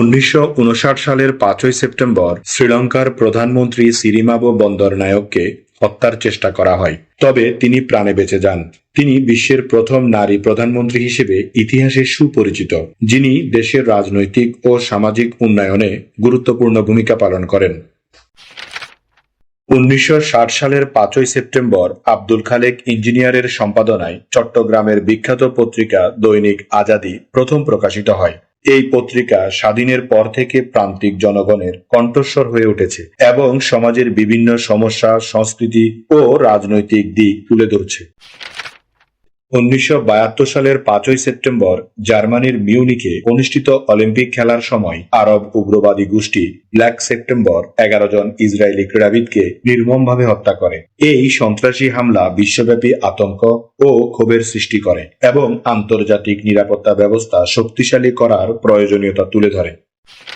উনিশশো উনষাট সালের পাঁচই সেপ্টেম্বর শ্রীলঙ্কার প্রধানমন্ত্রী সিরিমাবো বন্দরনায়ককে হত্যার চেষ্টা করা হয়। তবে তিনি প্রাণে বেঁচে যান। তিনি বিশ্বের প্রথম নারী প্রধানমন্ত্রী হিসেবে ইতিহাসে সুপরিচিত, যিনি দেশের রাজনৈতিক ও সামাজিক উন্নয়নে গুরুত্বপূর্ণ ভূমিকা পালন করেন। উনিশশো ষাট সালের পাঁচই সেপ্টেম্বর আব্দুল খালেক ইঞ্জিনিয়ারের সম্পাদনায় চট্টগ্রামের বিখ্যাত পত্রিকা দৈনিক আজাদি প্রথম প্রকাশিত হয়। এই পত্রিকা স্বাধীনের পর থেকে প্রান্তিক জনগণের কণ্ঠস্বর হয়ে উঠেছে এবং সমাজের বিভিন্ন সমস্যা, সংস্কৃতি ও রাজনৈতিক দিক তুলে ধরছে। উনিশশো বাহাত্তর সালের পাঁচই সেপ্টেম্বর জার্মানির মিউনিকে অনুষ্ঠিত অলিম্পিক খেলার সময় আরব উগ্রবাদী গোষ্ঠী ব্ল্যাক সেপ্টেম্বর এগারো জন ইসরায়েলি ক্রীড়াবিদকে নির্মমভাবে হত্যা করে। এই সন্ত্রাসী হামলা বিশ্বব্যাপী আতঙ্ক ও ক্ষোভের সৃষ্টি করে এবং আন্তর্জাতিক নিরাপত্তা ব্যবস্থা শক্তিশালী করার প্রয়োজনীয়তা তুলে ধরে।